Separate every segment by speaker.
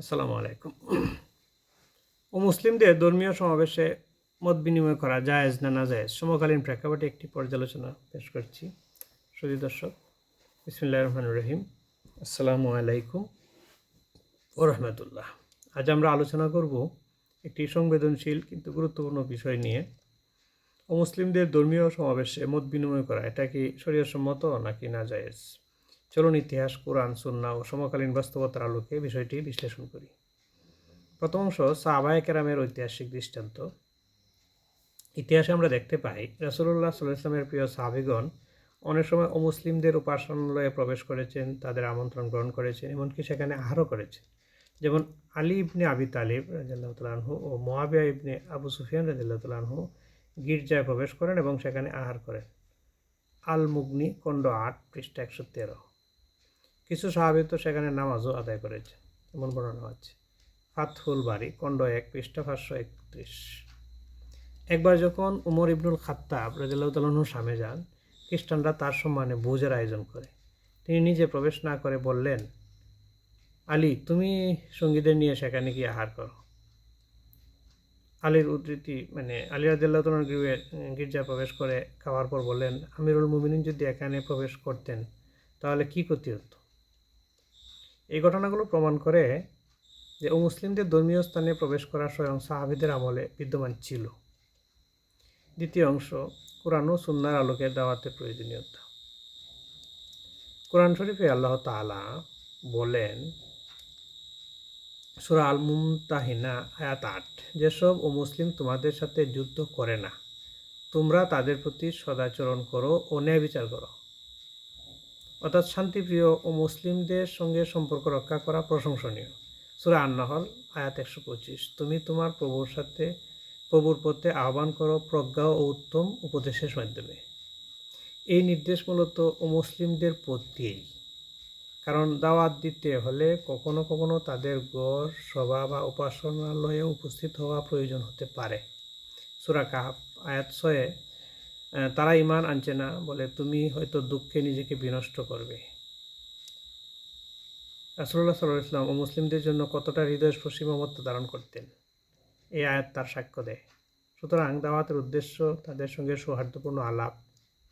Speaker 1: আসসালামু আলাইকুম। ও মুসলিমদের ধর্মীয় সমাবেশে মত বিনিময় করা জায়েজ না না জায়েজ? সমকালীন প্রেক্ষাপটে একটি পর্যালোচনা পেশ করছি। সুদী দর্শক বিসমুল্লাহ রহমান রহিম। আসসালামু আলাইকুম ও রহমতুল্লাহ। আজ আমরা আলোচনা করব একটি সংবেদনশীল কিন্তু গুরুত্বপূর্ণ বিষয় নিয়ে। ও মুসলিমদের ধর্মীয় সমাবেশে মত বিনিময় করা, এটা কি শরীয়সম্মত নাকি না জায়েজ? চলুন ইতিহাস, কোরআন সুন্না ও সমকালীন বাস্তবতার আলোকে বিষয়টি বিশ্লেষণ করি। প্রথম অংশ, সাহাবায় কেরামের ঐতিহাসিক দৃষ্টান্ত। ইতিহাসে আমরা দেখতে পাই রাসুল্লাহ সাল্লাহ ইসলামের প্রিয় সাহাবিগণ অনেক সময় অমুসলিমদের উপাসনালয়ে প্রবেশ করেছেন, তাদের আমন্ত্রণ গ্রহণ করেছেন, এমনকি সেখানে আহারও করেছেন। যেমন আলী ইবনে আবি তালিব রাজিল্লাহ তালাহু ও মোয়াবিয়া ইবনে আবু সুফিয়ান রাজিল্লাহ তালাহু গির্জায় প্রবেশ করেন এবং সেখানে আহার করেন। আল মুগনি খণ্ড আট, পৃষ্ঠা একশো তেরো। কিছু সাহাবি তো সেখানে নামাজও আদায় করেছে, এমন বর্ণনা আছে। ফাতহুল বাড়ি খণ্ড এক, পৃষ্ঠা পাঁচশো একত্রিশ। একবার যখন উমর ইবনুল খাত্তাব রাজিল্লাহতালন সামে যান, খ্রিস্টানরা তার সম্মানে ভোজের আয়োজন করে। তিনি নিজে প্রবেশ না করে বললেন, আলী, তুমি সঙ্গীদের নিয়ে সেখানে গিয়ে আহার করো। আলীর উদ্ধৃতি মানে আলী রাজিল্লাহতালন গৃহে গির্জায় প্রবেশ করে খাওয়ার পর বললেন, আমিরুল মুমিনিন যদি এখানে প্রবেশ করতেন, তাহলে কি ক্ষতি হতো? এই ঘটনাগুলো প্রমাণ করে যে ও মুসলিমদের ধর্মীয় স্থানে প্রবেশ করা স্বয়ং সাহাবিদের আমলে বিদ্যমান ছিল। দ্বিতীয় অংশ, কোরআন ও সুন্নার আলোকে দাওয়াতের প্রয়োজনীয়তা। কোরআন শরীফে আল্লাহ তালা বলেন, সুরা আল মুমতাহিনা আয়াত আট, যেসব ও মুসলিম তোমাদের সাথে যুদ্ধ করে না, তোমরা তাদের প্রতি সদাচরণ করো ও ন্যায় বিচার করো। অর্থাৎ শান্তিপ্রিয় ও মুসলিমদের সঙ্গে সম্পর্ক রক্ষা করা প্রশংসনীয়। সুরা আন্নাহল, আয়াত একশো পঁচিশ। তুমি তোমার প্রভুর সাথে, প্রভুর পথে আহ্বান করো প্রজ্ঞা ও উত্তম উপদেশের মাধ্যমে। এই নির্দেশ মূলত ও মুসলিমদের প্রত্যেই কারণ দাওয়াত দিতে হলে কখনো কখনো তাদের গড় সভা বা উপাসনালয়ে উপস্থিত হওয়া প্রয়োজন হতে পারে। সুরা কাহাব আয়াত ছয়ে তারা ইমান আনছে না বলে তুমি হয়তো দুঃখে নিজেকে বিনষ্ট করবে। রাসুল্লাহ সাল্লাহ ইসলাম ও মুসলিমদের জন্য কতটা হৃদয়স্পর্শী মমত্ব ধারণ করতেন এই আয়াত তার সাক্ষ্য দেয়। সুতরাং দাওয়াতের উদ্দেশ্য তাদের সঙ্গে সৌহার্দ্যপূর্ণ আলাপ,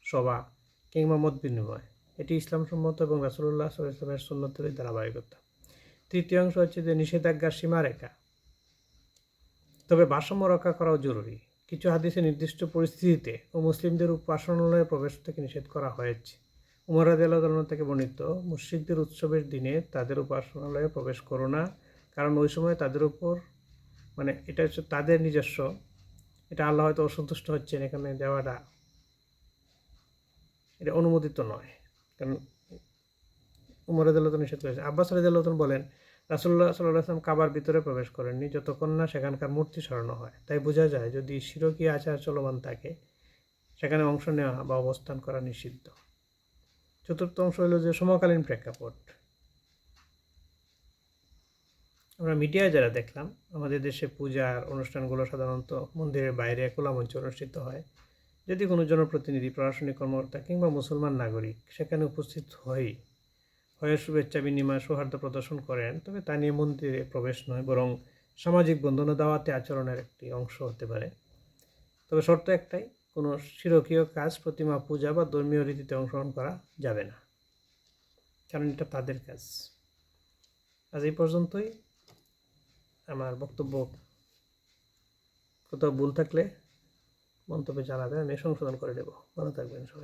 Speaker 1: সভা কিংবা মত বিনিময়। এটি ইসলাম সম্মত এবং রাসুল্লাহ সাল্লাহ ইসলামের সুন্নতের ধারাবাহিকতা। তৃতীয় অংশ হচ্ছে যে নিষেধাজ্ঞার সীমারেখা। তবে ভারসাম্য রক্ষা করাও জরুরি। কিছু হাদিসে নির্দিষ্ট পরিস্থিতিতে ও মুসলিমদের উপাসনালয়ে প্রবেশ থেকে নিষেধ করা হয়েছে। উমর আদালত থেকে বর্ণিত মুসিদদের উৎসবের দিনে তাদের উপাসনালয়ে প্রবেশ করো না, কারণ ওই সময় তাদের উপর মানে এটা হচ্ছে তাদের নিজস্ব, এটা আল্লাহ হয়তো অসন্তুষ্ট হচ্ছেন এখানে দেওয়াটা। এটা অনুমোদিত নয়, কারণ উমর আদালত নিষেধ করেছে। আব্বাস আদালতন বলেন রাসুল্লাহ সাল্লাহ আসলাম কাবার ভিতরে প্রবেশ করেননি, যতক্ষণ না সেখানকার মূর্তি সরানো হয়। তাই বোঝা যায় যদি শিরকীয় আচার চলমান থাকে, সেখানে অংশ নেওয়া বা অবস্থান করা নিষিদ্ধ। চতুর্থ অংশ হলো যে সমকালীন প্রেক্ষাপট। আমরা মিডিয়ায় যারা দেখলাম, আমাদের দেশে পূজার অনুষ্ঠানগুলো সাধারণত মন্দিরের বাইরে খোলা মঞ্চে অনুষ্ঠিত হয়। যদি কোনো জনপ্রতিনিধি, প্রশাসনিক কর্মকর্তা কিংবা মুসলমান নাগরিক সেখানে উপস্থিত হয় হয়ে শুভেচ্ছা বিনিময় সৌহার্দ্য প্রদর্শন করেন, তবে তা নিয়ে মন্দিরে প্রবেশ নয়, বরং সামাজিক বন্ধন দাওয়াতে আচরণের একটি অংশ হতে পারে। তবে শর্ত একটাই, কোনো শিরকীয় কাজ, প্রতিমা, পূজা বা ধর্মীয় রীতিতে অংশগ্রহণ করা যাবে না। কারণ এটা তাদের কাজ। আজ এই পর্যন্তই। আমার বক্তব্য কোথাও ভুল থাকলে মন্তব্যে জানাবেন, আমি সংশোধন করে দেবো। ভালো থাকবেন সবাই।